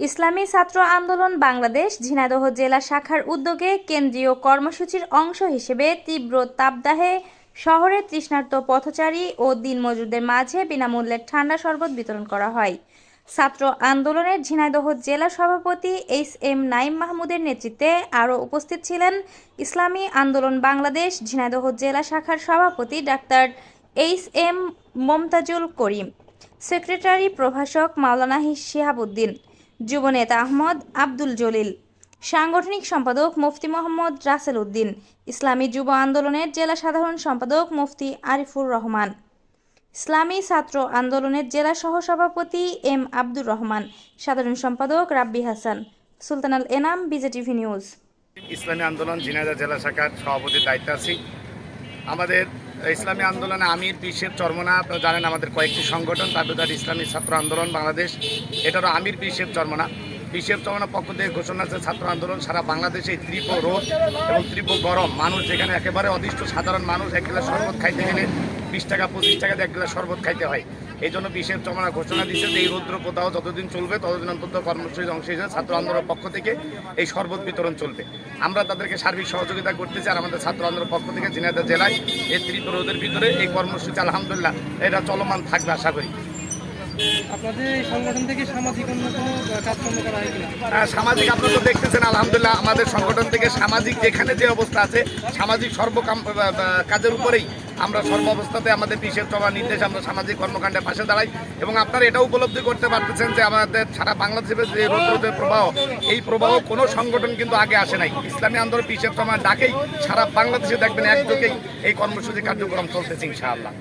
ইসলামী ছাত্র আন্দোলন বাংলাদেশ ঝিনাইদহ জেলা শাখার উদ্যোগে কেন্দ্রীয় কর্মসূচির অংশ হিসেবে তীব্র তাপদাহে শহরের তৃষ্ণার্ত পথচারী ও দিনমজুরদের মাঝে বিনামূল্যে ঠান্ডা শরবত বিতরণ করা হয়। ছাত্র আন্দোলনের ঝিনাইদহ জেলা সভাপতি এইচ এম নাইম মাহমুদের নেতৃত্বে আরও উপস্থিত ছিলেন ইসলামী আন্দোলন বাংলাদেশ ঝিনাইদহ জেলা শাখার সভাপতি doctor H M Momtajul Karim, secretary প্রভাষক মাওলানা শিহাবুদ্দিন যুবনেতা আহমদ আব্দুল জলিল। সাংগঠনিক সম্পাদক মুফতি মোহাম্মদ রাসেল উদ্দিন। ইসলামী যুব আন্দোলনের জেলা সাধারণ সম্পাদক মুফতি আরিফুর রহমান। ইসলামী ছাত্র আন্দোলনের জেলা সহসভাপতি এম আব্দুর রহমান। সাধারণ সম্পাদক Rabbi Hasan. Sultanul Enam, BJTV news. ইসলামী আন্দোলন ঝিনাইদহ জেলা শাখার সভাপতির দায়িত্বে আছি। আমাদের ইসলামী আন্দোলনে আমির পিসের চর্মনা আপনারা জানেন আমাদের কয়েকটি সংগঠন তারপরে তার ইসলামী ছাত্র আন্দোলন, বাংলাদেশ। এটারও আমির পিসের চর্মনা বিশ্বের চর্মনা পক্ষ থেকে ঘোষণা আছে, ছাত্র আন্দোলন সারা বাংলাদেশে তীব্র রোদ এবং তীব্র গরম। মানুষ যেখানে একেবারে অদৃষ্ট, সাধারণ মানুষ এক গ্লাস শরবত খাইতে গেলে বিশ টাকা, পঁচিশ টাকা এক গ্লাস শরবত খাইতে হয়। এই জন্য বিশেষ আমরা ঘোষণা দিচ্ছে যে এই রৌদ্র কোথাও যতদিন চলবে, ততদিন অন্তত কর্মসূচির অংশ হিসেবে ছাত্র আন্দোলনের পক্ষ থেকে এই শরবত বিতরণ চলবে। আমরা তাদেরকে সার্বিক সহযোগিতা করতেছি আর আমাদের ছাত্র আন্দোলনের পক্ষ থেকে ঝিনাইদহ জেলায় এই তীব্র রোদের ভিতরে এই কর্মসূচি, আলহামদুলিল্লাহ, এটা চলমান থাকবে, আশা করি। হয় সামাজিক আপনারা আলহামদুলিল্লাহ আমাদের সংগঠন থেকে সামাজিক যে অবস্থা আছে, সামাজিক কাজের উপরেই আমরা সর্ব অবস্থাতে আমাদের সামাজিক কর্মকাণ্ডের পাশে দাঁড়াই। এবং আপনারা এটাও উপলব্ধি করতে পারতেছেন যে আমাদের সারা বাংলাদেশের যে রৌদ্রের প্রবাহ, এই প্রবাহ কোনো সংগঠন কিন্তু আগে আসে নাই। ইসলামী আন্দোলন বিশেষ সভা ডাকেই সারা বাংলাদেশে দেখবেন একযোগেই এই কর্মসূচি কার্যক্রম চলতেছে, ইনশাআল্লাহ।